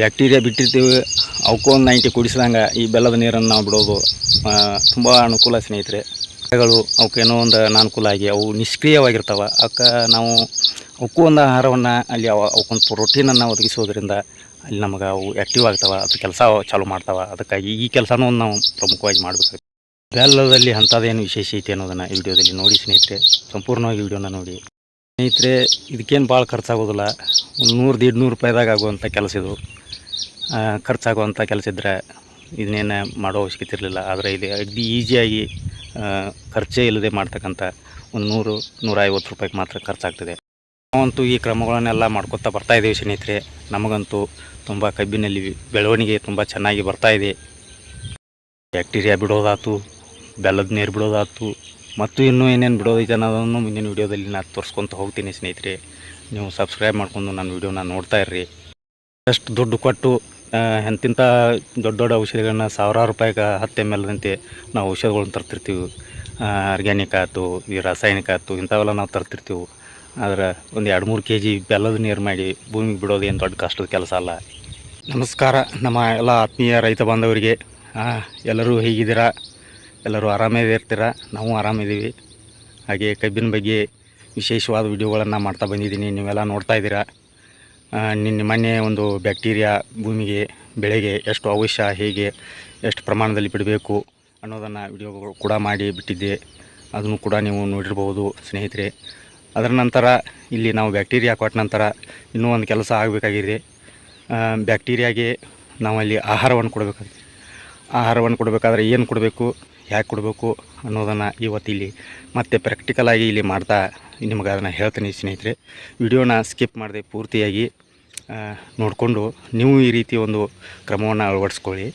Bacteria ಬಿಟ್ಟಿರ್ತೀವಿ, ಅವಕ್ಕೂ ಒಂದು ninety ಕುಡಿಸಿದಂಗೆ ಈ ಬೆಲ್ಲದ ನೀರನ್ನು ನಾವು ಬಿಡೋದು ತುಂಬ ಅನುಕೂಲ ಸ್ನೇಹಿತರೆ. ಗಳು ಅವಕ್ಕೇನೋ ಒಂದು ಅನಾನುಕೂಲ ಆಗಿ ಅವು ನಿಷ್ಕ್ರಿಯವಾಗಿರ್ತವೆ. ಅವಕ್ಕೆ ನಾವು ಅವಕ್ಕೂ ಒಂದು ಆಹಾರವನ್ನು ಅಲ್ಲಿ ಅವ ಅವಕ್ಕೊಂದು ಪ್ರೋಟೀನನ್ನು ಒದಗಿಸೋದ್ರಿಂದ ಅಲ್ಲಿ ನಮಗೆ ಅವು ಆ್ಯಕ್ಟಿವ್ ಆಗ್ತವೆ, ಅದು ಕೆಲಸ ಚಾಲೂ ಮಾಡ್ತಾವೆ. ಅದಕ್ಕಾಗಿ ಈ ಕೆಲಸನೂ ಒಂದು ನಾವು ಪ್ರಮುಖವಾಗಿ ಮಾಡಬೇಕಾಗುತ್ತೆ. ಬೆಲ್ಲದಲ್ಲಿ ಅಂಥದ್ದೇನು ವಿಶೇಷ ಐತಿ ಅನ್ನೋದನ್ನು ಈ ವಿಡಿಯೋದಲ್ಲಿ ನೋಡಿ ಸ್ನೇಹಿತರೆ. ಸಂಪೂರ್ಣವಾಗಿ ವಿಡಿಯೋನ ನೋಡಿ. ಸ್ನೇಹಿತರೆ, ಇದಕ್ಕೇನು ಭಾಳ ಖರ್ಚಾಗೋದಿಲ್ಲ. ಒಂದು ನೂರು ದೀಡ್ ನೂರು ರೂಪಾಯಿದಾಗ ಆಗುವಂಥ ಕೆಲಸ ಇದು. ಖರ್ಚಾಗುವಂಥ ಕೆಲಸ ಇದ್ದರೆ ಇದನ್ನೇನು ಮಾಡೋ ಅವಶ್ಯಕತೆ ಇರಲಿಲ್ಲ. ಆದರೆ ಇಲ್ಲಿ ಅಗ್ದಿ ಈಸಿಯಾಗಿ ಖರ್ಚೇ ಇಲ್ಲದೆ ಮಾಡ್ತಕ್ಕಂಥ ಒಂದು ನೂರು ನೂರ ಐವತ್ತು ರೂಪಾಯಿಗೆ ಮಾತ್ರ ಖರ್ಚಾಗ್ತದೆ. ನಾವಂತೂ ಈ ಕ್ರಮಗಳನ್ನೆಲ್ಲ ಮಾಡ್ಕೊತಾ ಇದ್ದೀವಿ ಸ್ನೇಹಿತರೆ. ನಮಗಂತೂ ತುಂಬ ಕಬ್ಬಿನಲ್ಲಿ ಬೆಳವಣಿಗೆ ತುಂಬ ಚೆನ್ನಾಗಿ ಬರ್ತಾ ಇದೆ. ಬ್ಯಾಕ್ಟೀರಿಯಾ ಬಿಡೋದಾಯ್ತು, ಬೆಲ್ಲದ ನೀರು ಬಿಡೋದಾತು ಮತ್ತು ಇನ್ನೂ ಏನೇನು ಬಿಡೋದೈತೆ ಅನ್ನೋದನ್ನು ಮುಂದಿನ ವೀಡಿಯೋದಲ್ಲಿ ನಾನು ತೋರಿಸ್ಕೊತ ಹೋಗ್ತೀನಿ ಸ್ನೇಹಿತರೆ. ನೀವು ಸಬ್ಸ್ಕ್ರೈಬ್ ಮಾಡ್ಕೊಂಡು ನನ್ನ ವೀಡಿಯೋನ ನೋಡ್ತಾ ಇರ್ರಿ. ಅಷ್ಟು ದುಡ್ಡು ಕೊಟ್ಟು ಎಂತಿಂಥ ದೊಡ್ಡ ದೊಡ್ಡ ಔಷಧಿಗಳನ್ನ ಸಾವಿರಾರು ರೂಪಾಯಿಗೆ ಹತ್ತು ಎಂ ಎಲ್ದಂತೆ ನಾವು ಔಷಧಗಳನ್ನ ತರ್ತಿರ್ತೀವಿ. ಆರ್ಗ್ಯಾನಿಕ್ ಆಯ್ತು, ಈ ರಾಸಾಯನಿಕ ಆಯ್ತು, ಇಂಥವೆಲ್ಲ ನಾವು ತರ್ತಿರ್ತೀವಿ. ಆದ್ರೆ ಒಂದು ಎರಡು ಮೂರು ಕೆ ಜಿ ಬೆಲ್ಲದ ನೀರು ಮಾಡಿ ಭೂಮಿಗೆ ಬಿಡೋದು ಏನು ದೊಡ್ಡ ಕಷ್ಟದ ಕೆಲಸ ಅಲ್ಲ. ನಮಸ್ಕಾರ, ನಮ್ಮ ಎಲ್ಲ ಆತ್ಮೀಯ ರೈತ ಬಾಂಧವರಿಗೆ. ಎಲ್ಲರೂ ಹೇಗಿದ್ದೀರಾ? ಎಲ್ಲರೂ ಆರಾಮೇ ಇರ್ತೀರಾ? ನಾವು ಆರಾಮಿದ್ದೀವಿ ಹಾಗೆ ಕಬ್ಬಿನ ಬಗ್ಗೆ ವಿಶೇಷವಾದ ವಿಡಿಯೋಗಳನ್ನು ಮಾಡ್ತಾ ಬಂದಿದ್ದೀನಿ. ನೀವೆಲ್ಲ ನೋಡ್ತಾ ಇದ್ದೀರಾ? ನಿನ್ನೆ ಮೊನ್ನೆ ಒಂದು ಬ್ಯಾಕ್ಟೀರಿಯಾ ಭೂಮಿಗೆ, ಬೆಳೆಗೆ ಎಷ್ಟು ಅವಶ್ಯ ಹೇಗೆ, ಎಷ್ಟು ಪ್ರಮಾಣದಲ್ಲಿ ಬಿಡಬೇಕು ಅನ್ನೋದನ್ನು ವಿಡಿಯೋಗಳು ಕೂಡ ಮಾಡಿ ಬಿಟ್ಟಿದ್ದೆ. ಅದನ್ನು ಕೂಡ ನೀವು ನೋಡಿರ್ಬೋದು ಸ್ನೇಹಿತರೆ. ಅದರ ನಂತರ ಇಲ್ಲಿ ನಾವು ಬ್ಯಾಕ್ಟೀರಿಯಾ ಕೊಟ್ಟ ನಂತರ ಇನ್ನೂ ಒಂದು ಕೆಲಸ ಆಗಬೇಕಾಗಿದೆ. ಬ್ಯಾಕ್ಟೀರಿಯಾಗೆ ನಾವಲ್ಲಿ ಆಹಾರವನ್ನು ಕೊಡಬೇಕಾಗಿದೆ. ಆಹಾರವನ್ನು ಕೊಡಬೇಕಾದ್ರೆ ಏನು ಕೊಡಬೇಕು, ಯಾಕೆ ಕೊಡಬೇಕು ಅನ್ನೋದನ್ನು ಇವತ್ತಿಲ್ಲಿ ಮತ್ತೆ ಪ್ರಾಕ್ಟಿಕಲಾಗಿ ಇಲ್ಲಿ ಮಾಡ್ತಾ ನಿಮಗೆ ಅದನ್ನು ಹೇಳ್ತೀನಿ ಸ್ನೇಹಿತರೆ. ವಿಡಿಯೋನ ಸ್ಕಿಪ್ ಮಾಡಿದೆ ಪೂರ್ತಿಯಾಗಿ ನೋಡಿಕೊಂಡು ನೀವು ಈ ರೀತಿ ಒಂದು ಕ್ರಮವನ್ನು ಅಳವಡಿಸ್ಕೊಳ್ಳಿ.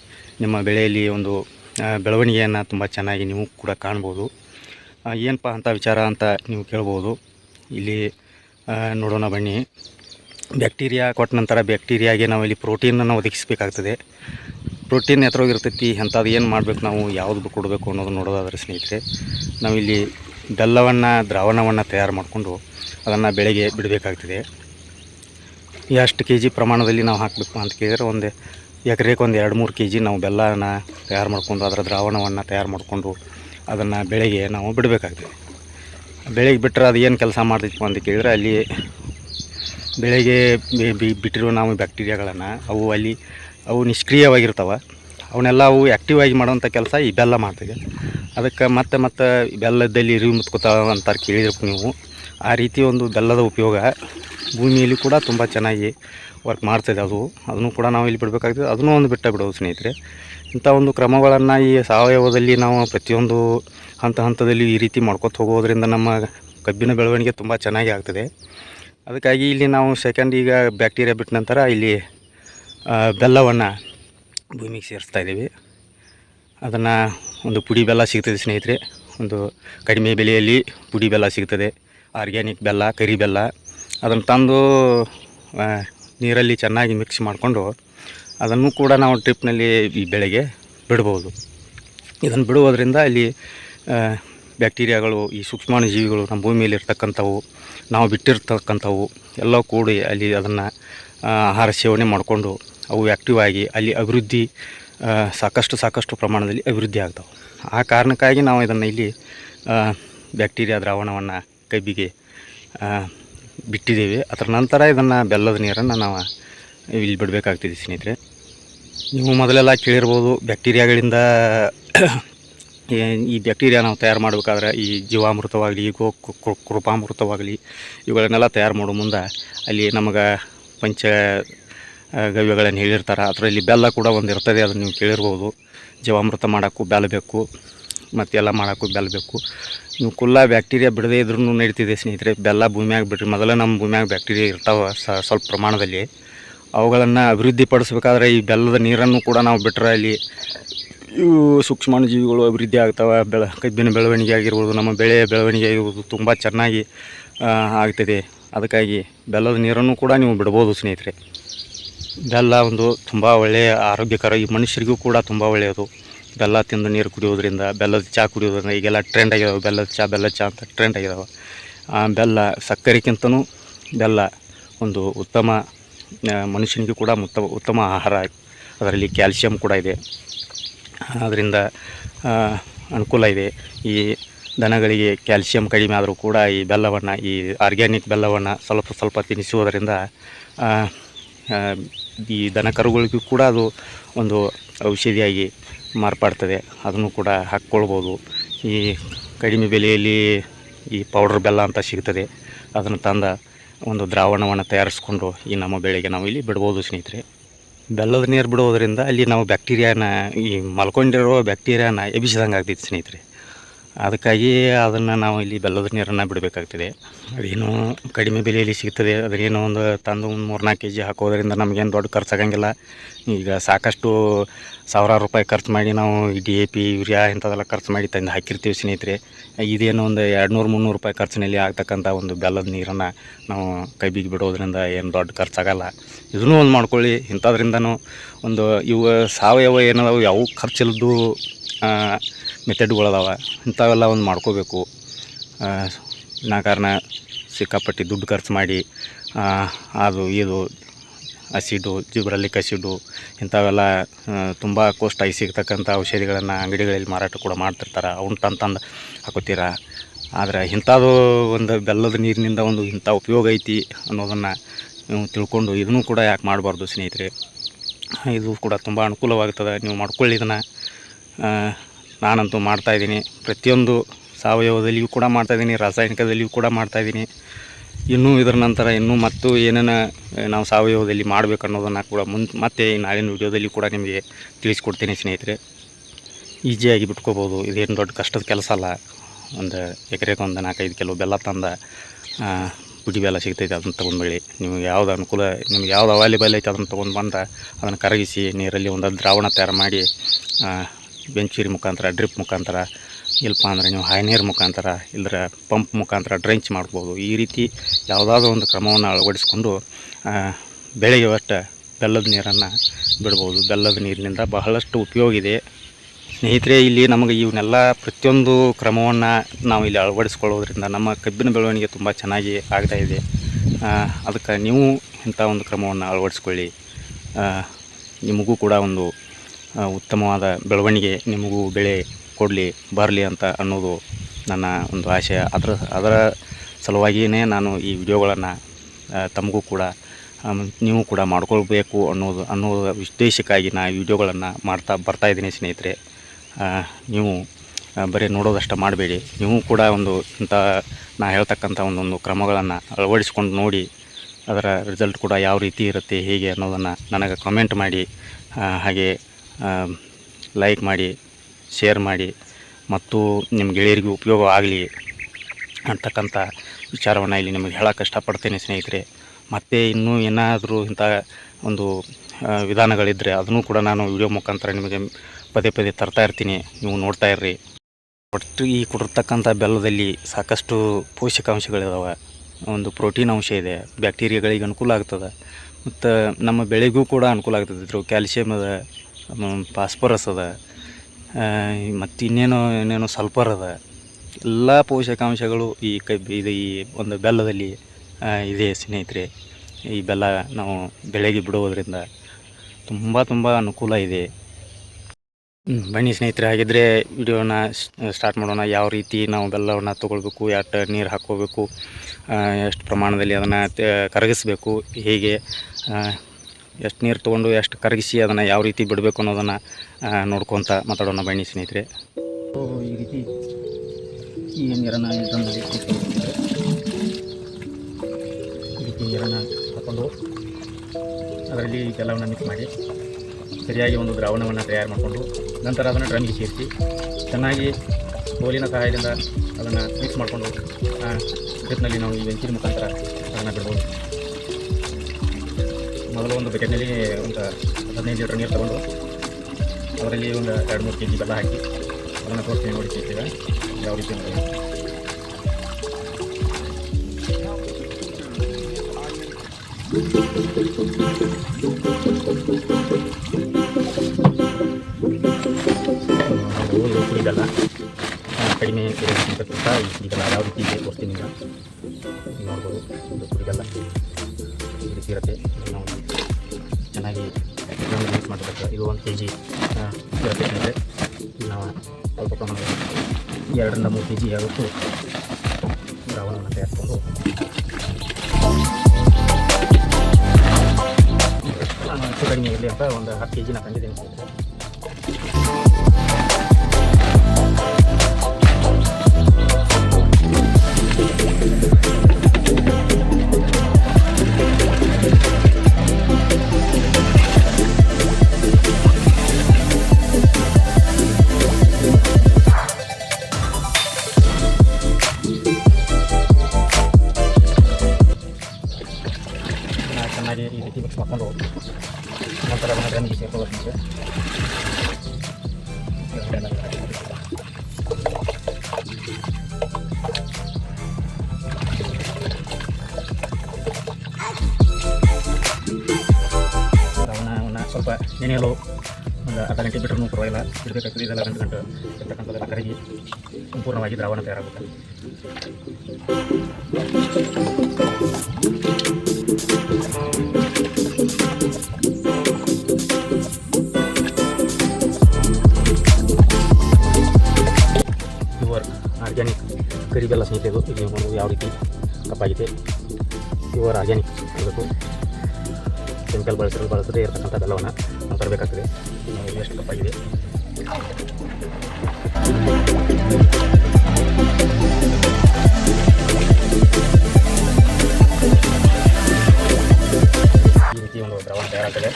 ನಿಮ್ಮ ಬೆಳೆಯಲ್ಲಿ ಒಂದು ಬೆಳವಣಿಗೆಯನ್ನು ತುಂಬ ಚೆನ್ನಾಗಿ ನೀವು ಕೂಡ ಕಾಣ್ಬೋದು. ಏನಪ್ಪ ಅಂತ ವಿಚಾರ ಅಂತ ನೀವು ಕೇಳ್ಬೋದು. ಇಲ್ಲಿ ನೋಡೋಣ ಬನ್ನಿ. ಬ್ಯಾಕ್ಟೀರಿಯಾ ಕೊಟ್ಟ ನಂತರ ಬ್ಯಾಕ್ಟೀರಿಯಾಗೆ ನಾವು ಇಲ್ಲಿ ಪ್ರೋಟೀನನ್ನು ಒದಗಿಸಬೇಕಾಗ್ತದೆ. ಪ್ರೋಟೀನ್ ಎತ್ತರೋಗಿರ್ತೈತಿ ಅಂಥದ್ದು ಏನು ಮಾಡಬೇಕು ನಾವು, ಯಾವುದು ಕೊಡಬೇಕು ಅನ್ನೋದು ನೋಡೋದಾದ್ರೆ ಸ್ನೇಹಿತರೆ, ನಾವಿಲ್ಲಿ ಬೆಲ್ಲವನ್ನು ದ್ರಾವಣವನ್ನು ತಯಾರು ಮಾಡಿಕೊಂಡು ಅದನ್ನು ಬೆಳೆಗೆ ಬಿಡಬೇಕಾಗ್ತದೆ. ಎಷ್ಟು ಕೆ ಜಿ ಪ್ರಮಾಣದಲ್ಲಿ ನಾವು ಹಾಕಬೇಕು ಅಂತ ಕೇಳಿದ್ರೆ ಒಂದು ಎಕರೆಗೆ ಒಂದು ಎರಡು ಮೂರು ಕೆ ಜಿ ನಾವು ಬೆಲ್ಲನ ತಯಾರು ಮಾಡಿಕೊಂಡು ಅದರ ದ್ರಾವಣವನ್ನು ತಯಾರು ಮಾಡಿಕೊಂಡು ಅದನ್ನು ಬೆಳೆಗೆ ನಾವು ಬಿಡಬೇಕಾಗ್ತದೆ. ಬೆಳೆಗೆ ಬಿಟ್ಟರೆ ಅದು ಏನು ಕೆಲಸ ಮಾಡ್ತಿತ್ತು ಅಂತ ಕೇಳಿದರೆ ಅಲ್ಲಿ ಬೆಳೆಗೆ ಬಿಟ್ಟಿರೋ ನಾವು ಬ್ಯಾಕ್ಟೀರಿಯಾಗಳನ್ನು ಅವು ಅಲ್ಲಿ ಅವು ನಿಷ್ಕ್ರಿಯವಾಗಿರ್ತಾವೆ. ಅವನ್ನೆಲ್ಲ ಅವು ಆ್ಯಕ್ಟಿವ್ ಆಗಿ ಮಾಡೋವಂಥ ಕೆಲಸ ಈ ಬೆಲ್ಲ ಮಾಡ್ತದೆ. ಅದಕ್ಕೆ ಮತ್ತೆ ಮತ್ತೆ ಬೆಲ್ಲದಲ್ಲಿ ಇರಿ ಮುತ್ಕೋತಾವ ಅಂತಾರೆ ಕೇಳಿದ್ರು ನೀವು. ಆ ರೀತಿ ಒಂದು ಬೆಲ್ಲದ ಉಪಯೋಗ ಭೂಮಿಯಲ್ಲಿ ಕೂಡ ತುಂಬ ಚೆನ್ನಾಗಿ ವರ್ಕ್ ಮಾಡ್ತಾಯಿದೆ ಅದು. ಅದನ್ನು ಕೂಡ ನಾವು ಇಲ್ಲಿ ಬಿಡಬೇಕಾಗ್ತದೆ. ಅದನ್ನೂ ಒಂದು ಬಿಟ್ಟ ಬಿಡೋದು ಸ್ನೇಹಿತರೆ. ಇಂಥ ಒಂದು ಕ್ರಮಗಳನ್ನು ಈ ಸಾವಯವದಲ್ಲಿ ನಾವು ಪ್ರತಿಯೊಂದು ಹಂತ ಹಂತದಲ್ಲಿ ಈ ರೀತಿ ಮಾಡ್ಕೊತ ಹೋಗೋದ್ರಿಂದ ನಮ್ಮ ಕಬ್ಬಿನ ಬೆಳವಣಿಗೆ ತುಂಬ ಚೆನ್ನಾಗಿ ಆಗ್ತದೆ. ಅದಕ್ಕಾಗಿ ಇಲ್ಲಿ ನಾವು ಸೆಕೆಂಡ್ ಈಗ ಬ್ಯಾಕ್ಟೀರಿಯಾ ಬಿಟ್ಟ ನಂತರ ಇಲ್ಲಿ ಬೆಲ್ಲವನ್ನು ಭೂಮಿಗೆ ಸೇರಿಸ್ತಾ ಇದ್ದೀವಿ. ಅದನ್ನು ಒಂದು ಪುಡಿ ಬೆಲ್ಲ ಸಿಗ್ತದೆ ಸ್ನೇಹಿತರೆ. ಒಂದು ಕಡಿಮೆ ಬೆಲೆಯಲ್ಲಿ ಪುಡಿ ಬೆಲ್ಲ ಸಿಗ್ತದೆ. ಆರ್ಗ್ಯಾನಿಕ್ ಬೆಲ್ಲ, ಕರಿ ಬೆಲ್ಲ. ಅದನ್ನು ತಂದು ನೀರಲ್ಲಿ ಚೆನ್ನಾಗಿ ಮಿಕ್ಸ್ ಮಾಡಿಕೊಂಡು ಅದನ್ನು ಕೂಡ ನಾವು ಟ್ರಿಪ್ನಲ್ಲಿ ಈ ಬೆಳೆಗೆ ಬಿಡ್ಬೋದು. ಇದನ್ನು ಬಿಡುವುದರಿಂದ ಇಲ್ಲಿ ಬ್ಯಾಕ್ಟೀರಿಯಾಗಳು ಈ ಸೂಕ್ಷ್ಮಾಣುಜೀವಿಗಳು ನಮ್ಮ ಭೂಮಿಯಲ್ಲಿ ಇರ್ತಕ್ಕಂಥವು, ನಾವು ಬಿಟ್ಟಿರ್ತಕ್ಕಂಥವು ಎಲ್ಲ ಕೂಡಿ ಅಲ್ಲಿ ಅದನ್ನು ಆಹಾರ ಸೇವನೆ ಮಾಡಿಕೊಂಡು ಅವು ಆ್ಯಕ್ಟಿವ್ ಆಗಿ ಅಲ್ಲಿ ಅಭಿವೃದ್ಧಿ ಸಾಕಷ್ಟು ಸಾಕಷ್ಟು ಪ್ರಮಾಣದಲ್ಲಿ ಅಭಿವೃದ್ಧಿ ಆಗ್ತವೆ. ಆ ಕಾರಣಕ್ಕಾಗಿ ನಾವು ಇದನ್ನು ಇಲ್ಲಿ ಬ್ಯಾಕ್ಟೀರಿಯಾ ದ್ರಾವಣವನ್ನು ಕಬ್ಬಿಗೆ ಬಿಟ್ಟಿದ್ದೇವೆ. ಅದರ ನಂತರ ಇದನ್ನು ಬೆಲ್ಲದ ನೀರನ್ನು ನಾವು ಇಲ್ಲಿ ಬಿಡಬೇಕಾಗ್ತಿದೆ ಸ್ನೇಹಿತರೆ. ನೀವು ಮೊದಲೆಲ್ಲ ಕೇಳಿರ್ಬೋದು ಬ್ಯಾಕ್ಟೀರಿಯಾಗಳಿಂದ ಈ ಬ್ಯಾಕ್ಟೀರಿಯಾ ನಾವು ತಯಾರು ಮಾಡಬೇಕಾದ್ರೆ ಈ ಜೀವಾಮೃತವಾಗಲಿ ಗೋ ಕೃಪಾಮೃತವಾಗಲಿ, ಇವುಗಳನ್ನೆಲ್ಲ ತಯಾರು ಮಾಡೋ ಮುಂದೆ ಅಲ್ಲಿ ನಮಗೆ ಪಂಚ ಗವ್ಯಗಳನ್ನು ಹೇಳಿರ್ತಾರೆ. ಅದರಲ್ಲಿ ಬೆಲ್ಲ ಕೂಡ ಒಂದು ಇರ್ತದೆ, ಅದನ್ನು ನೀವು ಕೇಳಿರ್ಬೋದು. ಜೀವಾಮೃತ ಮಾಡೋಕ್ಕೂ ಬೆಲ್ಲ ಬೇಕು ಮತ್ತೆಲ್ಲ ಮಾಡೋಕ್ಕೂ ಬೆಲ್ಲ ಬೇಕು ನೀವು ಕುಲ್ಲ ಬ್ಯಾಕ್ಟೀರಿಯಾ ಬಿಡದೇ ಇದ್ರೂ ನಡೀತಿದೆ ಸ್ನೇಹಿತರೆ. ಬೆಲ್ಲ ಭೂಮಿಯಾಗ ಬಿಡ್ರಿ ಮೊದಲೇ ನಮ್ಮ ಭೂಮಿಯಾಗ ಬ್ಯಾಕ್ಟೀರಿಯಾ ಇರ್ತಾವೆ ಸ್ವಲ್ಪ ಪ್ರಮಾಣದಲ್ಲಿ. ಅವುಗಳನ್ನು ಅಭಿವೃದ್ಧಿಪಡಿಸ್ಬೇಕಾದ್ರೆ ಈ ಬೆಲ್ಲದ ನೀರನ್ನು ಕೂಡ ನಾವು ಬಿಟ್ಟರೆ ಅಲ್ಲಿ ಇವು ಸೂಕ್ಷ್ಮಾಣುಜೀವಿಗಳು ಅಭಿವೃದ್ಧಿ ಆಗ್ತವೆ. ಬೆಳ ಕಬ್ಬಿನ ಬೆಳವಣಿಗೆ ಆಗಿರ್ಬೋದು, ನಮ್ಮ ಬೆಳೆಯ ಬೆಳವಣಿಗೆ ಆಗಿರ್ಬೋದು ತುಂಬ ಚೆನ್ನಾಗಿ ಆಗ್ತದೆ. ಅದಕ್ಕಾಗಿ ಬೆಲ್ಲದ ನೀರನ್ನು ಕೂಡ ನೀವು ಬಿಡ್ಬೋದು ಸ್ನೇಹಿತರೆ. ಬೆಲ್ಲ ಒಂದು ತುಂಬ ಒಳ್ಳೆಯ ಆರೋಗ್ಯಕರ, ಈ ಮನುಷ್ಯರಿಗೂ ಕೂಡ ತುಂಬ ಒಳ್ಳೆಯದು. ಬೆಲ್ಲ ತಿಂದು ನೀರು ಕುಡಿಯೋದ್ರಿಂದ ಬೆಲ್ಲದ ಚಹಾ ಕುಡಿಯೋದ್ರಿಂದ ಈಗೆಲ್ಲ ಟ್ರೆಂಡ್ ಆಗಿದಾವೆ. ಬೆಲ್ಲದ ಚಹಾ ಬೆಲ್ಲದ ಚಹಾ ಅಂತ ಟ್ರೆಂಡ್ ಆಗಿದಾವೆ. ಆ ಬೆಲ್ಲ ಸಕ್ಕರೆಗಿಂತನೂ ಬೆಲ್ಲ ಒಂದು ಉತ್ತಮ ಮನುಷ್ಯನಿಗೆ ಕೂಡ ಉತ್ತಮ ಉತ್ತಮ ಆಹಾರ ಅದರಲ್ಲಿ ಕ್ಯಾಲ್ಸಿಯಂ ಕೂಡ ಇದೆ. ಅದರಿಂದ ಅನುಕೂಲ ಇದೆ. ಈ ದನಗಳಿಗೆ ಕ್ಯಾಲ್ಸಿಯಂ ಕಡಿಮೆ ಆದರೂ ಕೂಡ ಈ ಬೆಲ್ಲವನ್ನು, ಈ ಆರ್ಗ್ಯಾನಿಕ್ ಬೆಲ್ಲವನ್ನು ಸ್ವಲ್ಪ ಸ್ವಲ್ಪ ತಿನ್ನಿಸುವುದರಿಂದ ಈ ದನ ಕರುಗಳಿಗೂ ಕೂಡ ಅದು ಒಂದು ಔಷಧಿಯಾಗಿ ಮಾರ್ಪಾಡ್ತದೆ. ಅದನ್ನು ಕೂಡ ಹಾಕ್ಕೊಳ್ಬೋದು. ಈ ಕಡಿಮೆ ಬೆಲೆಯಲ್ಲಿ ಈ ಪೌಡ್ರ್ ಬೆಲ್ಲ ಅಂತ ಸಿಗ್ತದೆ. ಅದನ್ನು ತಂದ ಒಂದು ದ್ರಾವಣವನ್ನು ತಯಾರಿಸ್ಕೊಂಡು ಈ ನಮ್ಮ ಬೆಳೆಗೆ ನಾವು ಇಲ್ಲಿ ಬಿಡ್ಬೋದು ಸ್ನೇಹಿತರೆ. ಬೆಲ್ಲದ ನೀರು ಬಿಡೋದರಿಂದ ಅಲ್ಲಿ ನಾವು ಬ್ಯಾಕ್ಟೀರಿಯಾನ ಈ ಮಲ್ಕೊಂಡಿರೋ ಬ್ಯಾಕ್ಟೀರಿಯಾನ ಎಬ್ಬಿಸಿದಂಗೆ ಆಗ್ತೈತೆ ಸ್ನೇಹಿತರೆ. ಅದಕ್ಕಾಗಿ ಅದನ್ನು ನಾವು ಇಲ್ಲಿ ಬೆಲ್ಲದ ನೀರನ್ನು ಬಿಡಬೇಕಾಗ್ತದೆ. ಅದೇನು ಕಡಿಮೆ ಬೆಲೆಯಲ್ಲಿ ಸಿಗ್ತದೆ. ಅದನ್ನೇನೋ ಒಂದು ತಂದು ಒಂದು ಮೂರು ನಾಲ್ಕು ಕೆ ಜಿ ಹಾಕೋದ್ರಿಂದ ನಮಗೇನು ದೊಡ್ಡ ಖರ್ಚಾಗಂಗಿಲ್ಲ. ಈಗ ಸಾಕಷ್ಟು ಸಾವಿರಾರು ರೂಪಾಯಿ ಖರ್ಚು ಮಾಡಿ ನಾವು ಡಿ ಎ ಪಿ, ಯೂರಿಯಾ ಇಂಥದೆಲ್ಲ ಖರ್ಚು ಮಾಡಿ ತಂದು ಹಾಕಿರ್ತೀವಿ ಸ್ನೇಹಿತರೆ. ಇದೇನೋ ಒಂದು ಎರಡು ನೂರು ಮುನ್ನೂರು ರೂಪಾಯಿ ಖರ್ಚಿನಲ್ಲಿ ಆಗ್ತಕ್ಕಂಥ ಒಂದು ಬೆಲ್ಲದ ನೀರನ್ನು ನಾವು ಕೈ ಬಿಗಿ ಬಿಡೋದ್ರಿಂದ ಏನು ದೊಡ್ಡ ಖರ್ಚಾಗಲ್ಲ. ಇದನ್ನೂ ಒಂದು ಮಾಡ್ಕೊಳ್ಳಿ. ಇಂಥದ್ರಿಂದನೂ ಒಂದು ಇವು ಸಾವಯವ ಏನದಾವು, ಯಾವ ಖರ್ಚಿಲ್ಲದ್ದು ಮೆಥಡ್ಗಳದಾವ, ಇಂಥವೆಲ್ಲ ಒಂದು ಮಾಡ್ಕೋಬೇಕು. ನಾ ಕಾರಣ ಸಿಕ್ಕಾಪಟ್ಟಿ ದುಡ್ಡು ಖರ್ಚು ಮಾಡಿ ಅದು, ಇದು, ಹಸಿಡು ಜಿಬ್ರಲ್ಲಿ ಅಸಿಡು ಇಂಥವೆಲ್ಲ ತುಂಬ ಕೋಸ್ಟಾಗಿ ಸಿಗ್ತಕ್ಕಂಥ ಔಷಧಿಗಳನ್ನು ಅಂಗಡಿಗಳಲ್ಲಿ ಮಾರಾಟ ಕೂಡ ಮಾಡ್ತಿರ್ತಾರೆ. ಅವನ್ನ ತಂದು ತಂದು ಹಾಕೋತೀರ? ಆದರೆ ಇಂಥದ್ದು ಒಂದು ಬೆಲ್ಲದ ನೀರಿನಿಂದ ಒಂದು ಇಂಥ ಉಪಯೋಗ ಐತಿ ಅನ್ನೋದನ್ನು ನೀವು ತಿಳ್ಕೊಂಡು ಇದನ್ನು ಕೂಡ ಯಾಕೆ ಮಾಡಬಾರ್ದು ಸ್ನೇಹಿತರೆ? ಇದು ಕೂಡ ತುಂಬ ಅನುಕೂಲವಾಗ್ತದೆ. ನೀವು ಮಾಡ್ಕೊಳ್ಳಿ ಇದನ್ನು. ನಾನಂತೂ ಮಾಡ್ತಾಯಿದ್ದೀನಿ ಪ್ರತಿಯೊಂದು ಸಾವಯವದಲ್ಲಿಯೂ ಕೂಡ ಮಾಡ್ತಾಯಿದ್ದೀನಿ ರಾಸಾಯನಿಕದಲ್ಲಿಯೂ ಕೂಡ ಮಾಡ್ತಾಯಿದ್ದೀನಿ ಇನ್ನೂ ಇದರ ನಂತರ ಇನ್ನೂ ಮತ್ತು ಏನೇನು ನಾವು ಸಾವಯವದಲ್ಲಿ ಮಾಡಬೇಕು ಅನ್ನೋದನ್ನು ಕೂಡ ಮುಂದೆ ಮತ್ತೆ ನಾಳಿನ ವೀಡಿಯೋದಲ್ಲಿ ಕೂಡ ನಿಮಗೆ ತಿಳಿಸ್ಕೊಡ್ತೀನಿ ಸ್ನೇಹಿತರೆ. ಈಸಿಯಾಗಿ ಬಿಟ್ಕೋಬೋದು, ಇದೇನು ದೊಡ್ಡ ಕಷ್ಟದ ಕೆಲಸ ಅಲ್ಲ. ಒಂದು ಎಕರೆಗೆ ಒಂದು ನಾಲ್ಕೈದು ಕಿಲೋ ಬೆಲ್ಲ ತಂದ ಗುಡಿ ಬೆಲ್ಲ ಸಿಗ್ತೈತೆ, ಅದನ್ನು ತೊಗೊಂಡ್ಬೇಡಿ ನಿಮಗೆ ಯಾವ್ದು ಅನುಕೂಲ, ನಿಮ್ಗೆ ಯಾವ್ದು ಅವೈಲೇಬಲ್ ಐತೆ ಅದನ್ನು ತೊಗೊಂಡು ಬಂದ, ಅದನ್ನು ಕರಗಿಸಿ ನೀರಲ್ಲಿ ಒಂದು ದ್ರಾವಣ ತಯಾರು ಮಾಡಿ ಬೆಂಚೀರಿ ಮುಖಾಂತರ, ಡ್ರಿಪ್ ಮುಖಾಂತರ ಇಲ್ಲಪ್ಪ ಅಂದರೆ ನೀವು ಹೈ ನೀರು ಮುಖಾಂತರ ಇಲ್ಲರ ಪಂಪ್ ಮುಖಾಂತರ ಡ್ರೆಂಚ್ ಮಾಡ್ಬೋದು. ಈ ರೀತಿ ಯಾವುದಾದ್ರೂ ಒಂದು ಕ್ರಮವನ್ನು ಅಳವಡಿಸ್ಕೊಂಡು ಬೆಳೆಗೆ ಒಟ್ಟು ಬೆಲ್ಲದ ನೀರನ್ನು ಬಿಡ್ಬೋದು. ಬೆಲ್ಲದ ನೀರಿನಿಂದ ಬಹಳಷ್ಟು ಉಪಯೋಗ ಇದೆ. ಸ್ನೇಹಿತರೆ, ಇಲ್ಲಿ ನಮಗೆ ಇವನ್ನೆಲ್ಲ ಪ್ರತಿಯೊಂದು ಕ್ರಮವನ್ನು ನಾವು ಇಲ್ಲಿ ಅಳವಡಿಸ್ಕೊಳ್ಳೋದ್ರಿಂದ ನಮ್ಮ ಕಬ್ಬಿನ ಬೆಳವಣಿಗೆ ತುಂಬ ಚೆನ್ನಾಗಿ ಆಗ್ತಾಯಿದೆ ಅದಕ್ಕೆ ನೀವು ಇಂಥ ಒಂದು ಕ್ರಮವನ್ನು ಅಳವಡಿಸ್ಕೊಳ್ಳಿ. ನಿಮಗೂ ಕೂಡ ಒಂದು ಉತ್ತಮವಾದ ಬೆಳವಣಿಗೆ ನಿಮಗೂ ಬೆಳೆ ಕೊಡಲಿ, ಬರಲಿ ಅಂತ ಅನ್ನೋದು ನನ್ನ ಒಂದು ಆಶಯ. ಅದರ ಅದರ ಸಲುವಾಗಿಯೇ ನಾನು ಈ ವಿಡಿಯೋಗಳನ್ನು ತಮಗೂ ಕೂಡ ನೀವು ಕೂಡ ಮಾಡ್ಕೊಳ್ಬೇಕು ಅನ್ನೋದು ಅನ್ನೋ ಉದ್ದೇಶಕ್ಕಾಗಿ ನಾ ಈ ವಿಡಿಯೋಗಳನ್ನು ಮಾಡ್ತಾ ಬರ್ತಾಯಿದ್ದೀನಿ ಸ್ನೇಹಿತರೆ. ನೀವು ಬರೀ ನೋಡೋದಷ್ಟು ಮಾಡಬೇಡಿ. ನೀವು ಕೂಡ ಒಂದು ಇಂಥ, ನಾ ಹೇಳ್ತಕ್ಕಂಥ ಒಂದೊಂದು ಕ್ರಮಗಳನ್ನು ಅಳವಡಿಸ್ಕೊಂಡು ನೋಡಿ, ಅದರ ರಿಸಲ್ಟ್ ಕೂಡ ಯಾವ ರೀತಿ ಇರುತ್ತೆ, ಹೇಗೆ ಅನ್ನೋದನ್ನು ನನಗೆ ಕಮೆಂಟ್ ಮಾಡಿ ಹಾಗೆ ಲೈಕ್ ಮಾಡಿ ಶೇರ್ ಮಾಡಿ ಮತ್ತು ನಿಮ್ಮ ಗೆಳೆಯರಿಗೂ ಉಪಯೋಗ ಆಗಲಿ ಅಂತಕ್ಕಂಥ ವಿಚಾರವನ್ನು ಇಲ್ಲಿ ನಿಮಗೆ ಹೇಳೋಕ್ಕೆ ಇಷ್ಟಪಡ್ತೇನೆ ಸ್ನೇಹಿತರೆ. ಮತ್ತು ಇನ್ನೂ ಏನಾದರೂ ಇಂಥ ಒಂದು ವಿಧಾನಗಳಿದ್ದರೆ ಅದನ್ನು ಕೂಡ ನಾನು ವಿಡಿಯೋ ಮುಖಾಂತರ ನಿಮಗೆ ಪದೇ ಪದೇ ತರ್ತಾ ಇರ್ತೀನಿ. ನೀವು ನೋಡ್ತಾ ಇರ್ರಿ. ಒಟ್ಟು ಈ ಕೊಡಿರ್ತಕ್ಕಂಥ ಬೆಲ್ಲದಲ್ಲಿ ಸಾಕಷ್ಟು ಪೋಷಕಾಂಶಗಳಿದಾವೆ. ಒಂದು ಪ್ರೋಟೀನ್ ಅಂಶ ಇದೆ. ಬ್ಯಾಕ್ಟೀರಿಯಾಗಳಿಗೆ ಅನುಕೂಲ ಆಗ್ತದೆ. ಮತ್ತು ನಮ್ಮ ಬೆಳೆಗೂ ಕೂಡ ಅನುಕೂಲ ಆಗ್ತದೆ. ಇದ್ರ ಕ್ಯಾಲ್ಸಿಯಮ್ ಅದ ಫಾಸ್ಫರಸ್ ಅದ. ಮತ್ತು ಇನ್ನೇನೋ ಏನೇನೋ ಸಲ್ಫರ್ ಅದ. ಎಲ್ಲ ಪೋಷಕಾಂಶಗಳು ಈ ಕಬ್ಬಿ ಇದು ಈ ಒಂದು ಬೆಲ್ಲದಲ್ಲಿ ಇದೆ ಸ್ನೇಹಿತರೆ. ಈ ಬೆಲ್ಲ ನಾವು ಬೆಳೆಗೆ ಬಿಡುವುದರಿಂದ ತುಂಬ ತುಂಬ ಅನುಕೂಲ ಇದೆ. ಬನ್ನಿ ಸ್ನೇಹಿತರೆ, ಹಾಗಿದ್ರೆ ವಿಡಿಯೋನ ಸ್ಟಾರ್ಟ್ ಮಾಡೋಣ. ಯಾವ ರೀತಿ ನಾವು ಬೆಲ್ಲವನ್ನು ತೊಗೊಳ್ಬೇಕು ಎಷ್ಟು ನೀರು ಹಾಕ್ಕೋಬೇಕು ಎಷ್ಟು ಪ್ರಮಾಣದಲ್ಲಿ ಅದನ್ನು ಕರಗಿಸ್ಬೇಕು, ಹೇಗೆ ಎಷ್ಟು ನೀರು ತೊಗೊಂಡು ಎಷ್ಟು ಕರಗಿಸಿ ಅದನ್ನು ಯಾವ ರೀತಿ ಬಿಡಬೇಕು ಅನ್ನೋದನ್ನು ನೋಡ್ಕೊತ ಮಾತಾಡೋಣ ಬನ್ನಿ ಸ್ನೇಹಿತರೆ. ಈ ರೀತಿ ಈ ನೀರನ್ನು ಈ ರೀತಿ ನೀರನ್ನು ಹಾಕ್ಕೊಂಡು ಅದರಲ್ಲಿ ಕೆಲವನ್ನು ಮಿಕ್ಸ್ ಮಾಡಿ ಸರಿಯಾಗಿ ಒಂದು ದ್ರಾವಣವನ್ನು ತಯಾರು ಮಾಡಿಕೊಂಡು ನಂತರ ಅದನ್ನು ಡ್ರಮ್ಗೆ ಸೇರಿಸಿ ಚೆನ್ನಾಗಿ ಕೋಲಿನ ಸಹಾಯದಿಂದ ಅದನ್ನು ಮಿಕ್ಸ್ ಮಾಡಿಕೊಂಡು ಟ್ರಿಪ್ನಲ್ಲಿ ನಾವು ಈ ವೆಂಚಿನ ಮುಖಾಂತರ ಅದನ್ನು ಬಿಡ್ಬೋದು. ಮೊದಲು ಒಂದು ಬಕೆಟ್ನಲ್ಲಿ ಒಂದು ಹದಿನೈದು ಲೀಟ್ರ್ ನೀರು ತಗೊಂಡು ಅದರಲ್ಲಿ ಒಂದು ಎರಡು ಮೂರು ಕೆ ಜಿ ಬೆಲ್ಲ ಹಾಕಿ ಅದನ್ನು ತೋರಿಸ್ತೀನಿ ನೋಡಿ ಕೇಳ್ತೀವಿ ಯಾವ ರೀತಿ ಅಂದರೆ ಕಡಿಮೆ ಕುಡಿದಲ್ಲ ಯಾವ ರೀತಿ ಇದೆ ತೋರಿಸ್ತೀನಿ ನೋಡ್ಬೋದು ರೀತಿ ಇರುತ್ತೆ. ಇದು ಒಂದು ಕೆ ಜಿ ಇದು ನಾವು ಸ್ವಲ್ಪ ಪ್ರಮಾಣದಲ್ಲಿ ಎರಡರಿಂದ ಮೂರು ಕೆ ಜಿ ಆಗುತ್ತು ದ್ರಾವಣವನ್ನು ತಯಾರಿಸ್ಕೊಂಡು ನಾನು ಕಡಿಮೆ ಇರಲಿ ಅಂತ ಒಂದು ಹತ್ತು ಕೆ ಜಿನ ತಂದಿದ್ದೀನಿ. ಚೆನ್ನಾಗಿ ಈ ರೀತಿ ಮಿಕ್ಸ್ ಮಾಡ್ಕೊಂಡು ನಂತರ ಅದನ್ನು ಡ್ರಮ್ಗೆ ಸೇರ್ಕೋಬೇಕು ಅವನ್ನ ಸ್ವಲ್ಪ ನೆನೆಯಲು ಒಂದು ಅರ್ಧ ಗಂಟೆ ಬಿಟ್ಟರು ಪರವಾಗಿಲ್ಲ ಇಡಬೇಕಾಗ್ತದೆ ಇದೆಲ್ಲ ಗಂಟು ಗಂಟು ಇರ್ತಕ್ಕಂಥದ್ದೆಲ್ಲ ಕರಗಿ ಸಂಪೂರ್ಣವಾಗಿ ದ್ರಾವಣ ತಯಾರಾಗುತ್ತೆ ಬೆಲ್ಲ ಸ್ನೇಹಿತರೆ ಇದು ಒಂದು ಯಾವ ರೀತಿ ಕಪ್ಪಾಗಿದೆ. ಇವರು ಆರ್ಗ್ಯಾನಿಕ್ ಇರಬೇಕು ಕೆಮಿಕಲ್ ಬಳಸಿರೋ ಬಳಸದೇ ಇರತಕ್ಕಂಥ ಬೆಲ್ಲವನ್ನು ನಾವು ತರಬೇಕಾಗ್ತದೆ. ಎಷ್ಟು ಕಪ್ಪಾಗಿದೆ. ಈ ರೀತಿ ಒಂದು ದ್ರಾವಣ ತಯಾರಾಗ್ತದೆ.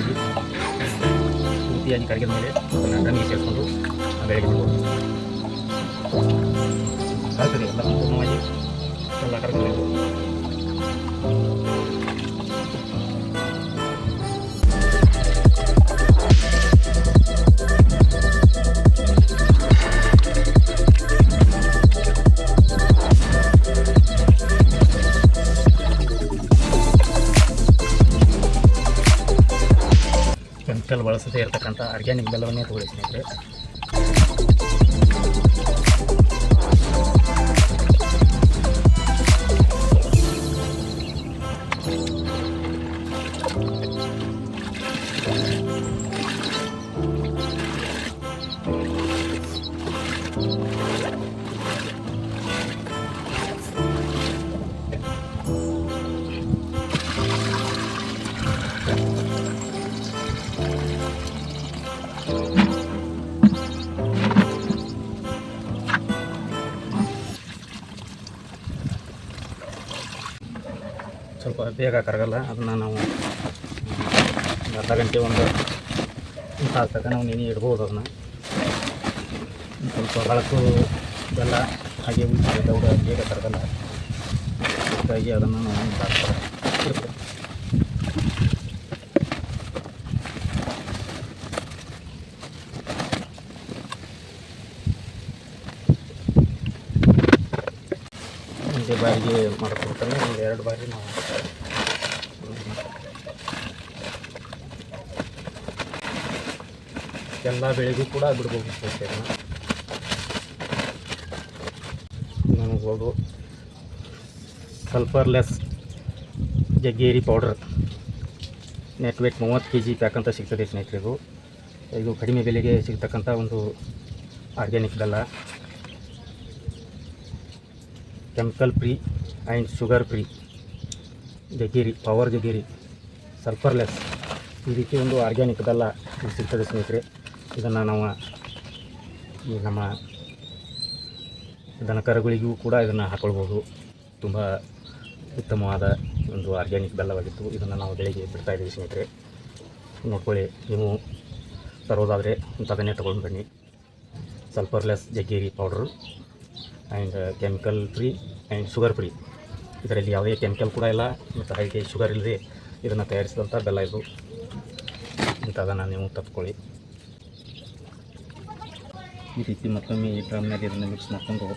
ನಿಧಾನವಾಗಿ ಪೂರ್ತಿಯಾಗಿ ಕರಗಿದ ಮೇಲೆ ಅದನ್ನು ಡ್ರಮ್ಮಿಗೆ ಸೇರಿಸ್ಕೊಂಡು ಬೆಳಗ್ಗೆ ಬಿಡ್ಬೋದು ಕಳ್ತದೆ ಎಲ್ಲ ಸಂಪೂರ್ಣವಾಗಿ ಎಲ್ಲ ಕರಗಬೇಕು ಇರತಕ್ಕಂಥ ಆರ್ಗ್ಯಾನಿಕ್ ಬೆಲ್ಲವನ್ನೇ ತಗೊಳ್ಳಿ ಸ್ನೇಹಿತರೆ. ಸ್ವಲ್ಪ ಬೇಗ ಕರಗಲ್ಲ. ಅದನ್ನು ನಾವು ಅರ್ಧ ಗಂಟೆ ಒಂದು ತಾಸು ತನಕ ನಾವು ನೆನೆ ಇಡ್ಬೋದು ಅದನ್ನು. ಸ್ವಲ್ಪ ಬೆಳಕು ಬೆಲ್ಲ ಹಾಗೆ ಉಳಿಸಿದ್ರೆ ದೌಡ ಬೇಗ ಕರಗಲ್ಲ. ಹಾಗಾಗಿ ಅದನ್ನು ನಾವು ಒಂದು ತಾಸು ಇಡ್ತೇವೆ. ಒಂದೇ ಮಾಡಿಕೊಡ್ತಾನೆ. ಒಂದು ಎರಡು ಬಾರಿ ನಾವು ಎಲ್ಲ ಬೆಳೆಗೂ ಕೂಡ ಬಿಡ್ಬೋದು ಅದನ್ನು ನನಗೋದು sulphurless jaggery powder net weight ಮೂವತ್ತು ಕೆ ಜಿ ಪ್ಯಾಕ್ ಅಂತ ಸಿಗ್ತದೆ ಸ್ನೇಹಿತರಿಗೂ. ಇದು ಕಡಿಮೆ ಬೆಲೆಗೆ ಸಿಗ್ತಕ್ಕಂಥ ಒಂದು ಆರ್ಗ್ಯಾನಿಕ್ ಬೆಲ್ಲ chemical free and sugar free. Jaggery, power jaggery sulphurless ಈ ರೀತಿ ಒಂದು ಆರ್ಗ್ಯಾನಿಕ್ ಬೆಲ್ಲ ಸಿಗ್ತದೆ ಸ್ನೇಹಿತರೆ. ಇದನ್ನು ನಾವು ಈ ನಮ್ಮ ದನ ಕರುಗಳಿಗೂ ಕೂಡ ಇದನ್ನು ಹಾಕೊಳ್ಬೋದು. ತುಂಬ ಉತ್ತಮವಾದ ಒಂದು ಆರ್ಗ್ಯಾನಿಕ್ ಬೆಲ್ಲವಾಗಿತ್ತು. ಇದನ್ನು ನಾವು ಬೆಳಿಗ್ಗೆ ಬಿಡ್ತಾ ಇದ್ದೀವಿ ಸ್ನೇಹಿತರೆ. ನೋಡ್ಕೊಳ್ಳಿ, ನೀವು ತರೋದಾದರೆ ಇಂಥದನ್ನೇ ತೊಗೊಂಡು ಬನ್ನಿ. Sulphurless jaggery powder. And chemical free and sugar free ಇದರಲ್ಲಿ ಯಾವುದೇ ಕೆಮಿಕಲ್ ಕೂಡ ಇಲ್ಲ, ಮತ್ತು ಹಾಗೆ ಶುಗರ್ ಇಲ್ಲದೆ ಇದನ್ನು ತಯಾರಿಸಿದಂಥ ಬೆಲ್ಲ ಇದು. ಇಂಥದನ್ನು ನೀವು ತಪ್ಕೊಳ್ಳಿ. ಈ ರೀತಿ ಮತ್ತೊಮ್ಮೆ ಈ ಡ್ರಮ್ನಲ್ಲಿ ಇದನ್ನು ಮಿಕ್ಸ್ ಮಾಡಿಕೊಂಡು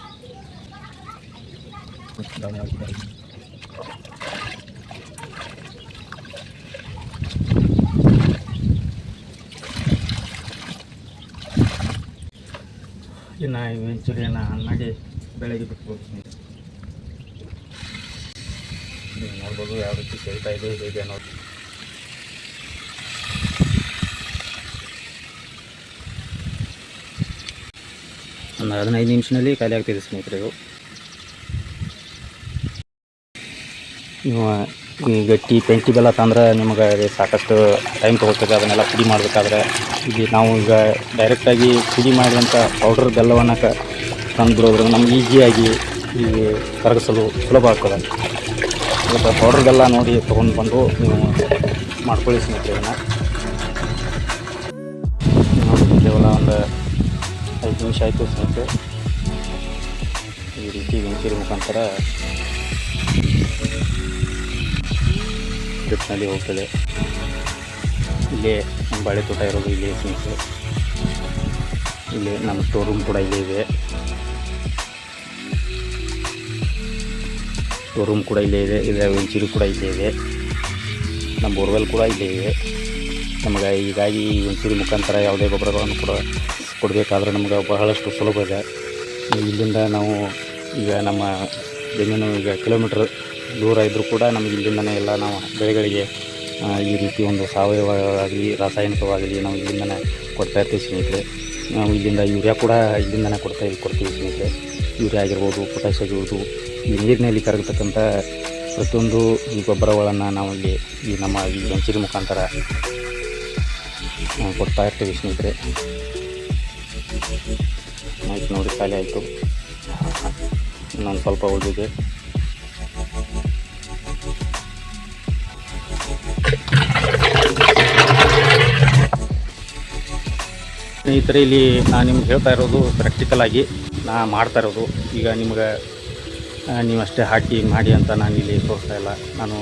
ಇನ್ನು ವೆಂಚುರಿಯನ್ನು ಮಾಡಿ ಬೆಳಗ್ಗೆ ಬಿಟ್ಬೋದು ನೀವು ನೋಡ್ಬೋದು ಯಾವ ರೀತಿ ಕೇಳ್ತಾ ಇದೆ, ಹೇಗೆ ಅನ್ನೋದು. ಒಂದು ಹದಿನೈದು ನಿಮಿಷದಲ್ಲಿ ಖಾಲಿ ಆಗ್ತಿದೆ ಸ್ನೇಹಿತರೆ ನೀವು ಈ ಗಟ್ಟಿ ಪೆಂಟಿ ಬೆಲ್ಲ ತಂದ್ರೆ ನಿಮಗೆ ಸಾಕಷ್ಟು ಟೈಮ್ ತೊಗೊಳ್ತದೆ ಅದನ್ನೆಲ್ಲ ಪುಡಿ ಮಾಡಬೇಕಾದ್ರೆ. ಇಲ್ಲಿ ನಾವು ಈಗ ಡೈರೆಕ್ಟಾಗಿ ಪುಡಿ ಮಾಡಿದಂಥ ಪೌಡ್ರ್ ಬೆಲ್ಲವನ್ನು ಕ ತಂದು ಬಿಡೋದ್ರಿಂದ ನಮ್ಗೆ ಈಸಿಯಾಗಿ ಈ ಕರಗಿಸಲು ಸುಲಭ ಆಗ್ತದೆ. ಪೌಡ್ರ್ದೆಲ್ಲ ನೋಡಿ ತೊಗೊಂಡು ಬಂದು ನೀವು ಮಾಡ್ಕೊಳ್ಳಿ ಸ್ನೇಹಿತರೆ. ಕೇವಲ ಒಂದು ಐದು ನಿಮಿಷ ಆಯಿತು ಸ್ನೇಹಿತರೆ. ಈ ರೀತಿ ವೆಂಚೂರಿ ಮುಖಾಂತರ ಟ್ರಿಪ್ನಲ್ಲಿ ಹೋಗ್ತದೆ. ಇಲ್ಲೇ ಬಾಳೆ ತೋಟ ಇರೋದು ಇಲ್ಲಿ ಸ್ನೇಹಿತರೆ. ಇಲ್ಲಿ ನಮ್ಮ ಸ್ಟೋರ್ ರೂಮ್ ಕೂಡ ಇಲ್ಲೇ ಇದೆ. ರೂಮ್ ಕೂಡ ಇಲ್ಲೇ ಇದೆ ಇದೆ ವೆಂಚೂರಿ ಕೂಡ ಇಲ್ಲೇ ಇದೆ. ನಮ್ಮ ಬೋರ್ವೆಲ್ ಕೂಡ ಇಲ್ಲೇ ಇದೆ. ನಮಗೆ ಹೀಗಾಗಿ ಈ ಒಂಚೂರು ಮುಖಾಂತರ ಯಾವುದೇ ಗೊಬ್ಬರಗಳನ್ನು ಕೂಡ ಕೊಡಬೇಕಾದ್ರೆ ನಮಗೆ ಬಹಳಷ್ಟು ಸುಲಭ ಇದೆ. ಇಲ್ಲಿಂದ ನಾವು ಈಗ ನಮ್ಮ ಜಮೀನು ಈಗ ಕಿಲೋಮೀಟ್ರ್ ದೂರ ಇದ್ದರೂ ಕೂಡ ನಮಗೆ ಇಲ್ಲಿಂದನೇ ಎಲ್ಲ ನಾವು ಬೆಳೆಗಳಿಗೆ ಈ ರೀತಿ ಒಂದು ಸಾವಯವ ಆಗಲಿ ರಾಸಾಯನಿಕವಾಗಲಿ ನಾವು ಇಲ್ಲಿಂದನೇ ಕೊಡ್ತಾ ಇರ್ತೀವಿ ಸ್ನೇಹಿತರೆ. ನಾವು ಇಲ್ಲಿಂದ ಯೂರಿಯಾ ಕೂಡ ಇಲ್ಲಿಂದನೇ ಕೊಡ್ತಾ ಕೊಡ್ತೀವಿ ಸ್ನೇಹಿತರೆ. ಯೂರಿಯಾ ಆಗಿರ್ಬೋದು ಪೊಟ್ಯಾಶ್ ಆಗಿರ್ಬೋದು ನೀರಿನಲ್ಲಿ ಕರಗತಕ್ಕಂಥ ಪ್ರತಿಯೊಂದು ಈ ಗೊಬ್ಬರಗಳನ್ನು ನಾವು ಇಲ್ಲಿ ಈ ನಮ್ಮ ಈ ಹೆಂಚಿನ ಮುಖಾಂತರ ಕೊಡ್ತಾ ಇರ್ತೀವಿ ಸ್ನೇಹಿತರೆ. ಆಯ್ತು ನೋಡಿ, ಖಾಲಿ ಆಯಿತು. ಇನ್ನೊಂದು ಸ್ವಲ್ಪ ಉಳಿದಿದೆ. ಸ್ನೇಹಿತರೆ, ಇಲ್ಲಿ ನಾನು ನಿಮ್ಗೆ ಹೇಳ್ತಾ ಇರೋದು ಪ್ರಾಕ್ಟಿಕಲ್ ಆಗಿ, ನಾ ಮಾಡ್ತಾ ಇರೋದು. ಈಗ ನಿಮ್ಗೆ ಆ, ನೀವು ಅಷ್ಟೇ ಹಾಕಿ ಮಾಡಿ ಅಂತ ನಾನು ಇಲ್ಲಿ ತೋರಿಸ್ತಾ ಇಲ್ಲ. ನಾನು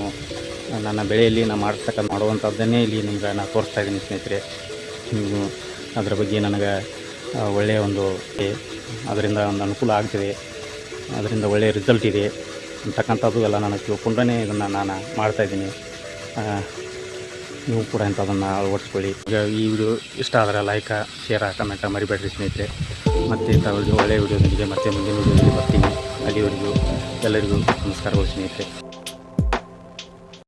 ನನ್ನ ಬೆಳೆಯಲ್ಲಿ ನಾನು ಮಾಡ್ತಕ್ಕಂಥ ಮಾಡುವಂಥದ್ದನ್ನೇ ಇಲ್ಲಿ ನಿಮ್ಗೆ ನಾನು ತೋರಿಸ್ತಾ ಇದ್ದೀನಿ ಸ್ನೇಹಿತರೆ. ನೀವು ಅದರ ಬಗ್ಗೆ ನನಗೆ ಒಳ್ಳೆಯ ಒಂದು ಅದರಿಂದ ಒಂದು ಅನುಕೂಲ ಆಗ್ತಿದೆ. ಅದರಿಂದ ಒಳ್ಳೆಯ ರಿಸಲ್ಟ್ ಇದೆ. ಅಂತಕ್ಕಂಥದ್ದು ಎಲ್ಲ ನಾನು ತಿಳ್ಕೊಂಡೇ ಇದನ್ನು ನಾನು ಮಾಡ್ತಾಯಿದ್ದೀನಿ ನೀವು ಕೂಡ ಇಂಥದನ್ನು ಅಳವಡಿಸ್ಕೊಳ್ಳಿ. ಈಗ ಈ ವಿಡಿಯೋ ಇಷ್ಟ ಆದರೆ ಲೈಕ ಶೇರ ಕಮೆಂಟ ಮರಿಬೇಡ್ರಿ ಸ್ನೇಹಿತರೆ. ಮತ್ತು ಇಂಥ ವಿಡಿಯೋ ಒಳ್ಳೆಯ ಮತ್ತೆ ಮುಂದಿನ ವಿಡಿಯೋದಲ್ಲಿ ಬರ್ತೀನಿ. ಅಲ್ಲಿವರೆಗೂ ಎಲ್ಲರಿಗೂ ನಮಸ್ಕಾರಗಳು ಸ್ನೇಹಿತರೆ.